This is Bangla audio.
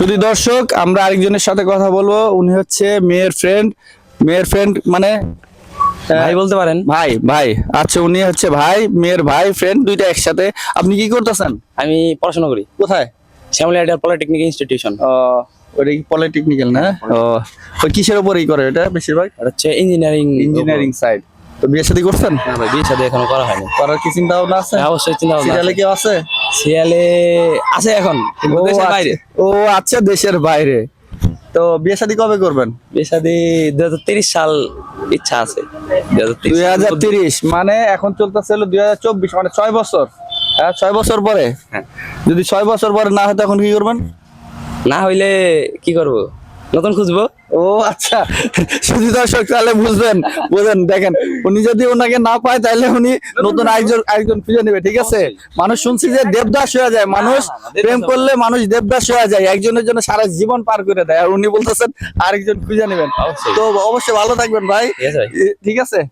শুধু দর্শক আমরা আরেকজনের সাথে কথা বলব। উনি হচ্ছে মেয়ের ফ্রেন্ড মেয়ের ফ্রেন্ড মানে ভাই বলতে পারেন। ভাই ভাই। আচ্ছা উনি হচ্ছে ভাই মেয়ের ভাই ফ্রেন্ড দুইটা একসাথে। আপনি কি করতেছেন? আমি পড়াশোনা করি। কোথায়? শ্যামলী আইডিয়াল পলিটেকনিক ইনস্টিটিউশন ওটা কি পলিটেকনিক্যাল না? ও। ওই কিসের উপরেই করে এটা বেশিরভাগ? হচ্ছে ইঞ্জিনিয়ারিং ইঞ্জিনিয়ারিং সাইড তো বিয়ে শাদী করছেন? না ভাই বিয়ে এখনও করা হয়নি। করার কি চিন্তা ভাবনা আছে? হ্যাঁ, অবশ্যই চিন্তা ভাবনা আছে। কেউ আছে এখন দেশের আচ্ছা। বাইরে। ও আচ্ছা দেশের বাইরে। তো বিয়ে শাদী কবে করবেন? বিয়ে শাদি দুই হাজার তিরিশ সাল ইচ্ছা আছে দুই হাজার দুই হাজার তিরিশ মানে এখন চলতেছে হলো দুই হাজার চব্বিশ মানে ছয় বছর। হ্যাঁ ছয় বছর পরে? হ্যাঁ। যদি ছয় বছর পরে না হয় তখন কি করবেন? না হইলে কি করব? নতুন খুঁজবো। ও আচ্ছা। শুধু দর্শক তাহলে বুঝবেন বুঝেন দেখেন উনি যদি ওনাকে না পায় তাহলে উনি নতুন আরেকজন আরেকজন খুঁজে নেবে ঠিক আছে? মানুষ শুনছি যে দেবদাস হয়ে যায়। মানুষ প্রেম করলে মানুষ দেবদাস হয়ে যায় একজনের জন্য সারা জীবন পার করে দেয়। আর উনি বলতেছেন আরেকজন খুঁজে নেবেন। তো অবশ্যই ভালো থাকবেন ভাই। ঠিক আছে?